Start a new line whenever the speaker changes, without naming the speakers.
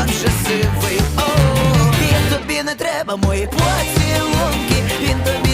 он же сивий, о, він тобі не треба мої поцілунки, він тобі.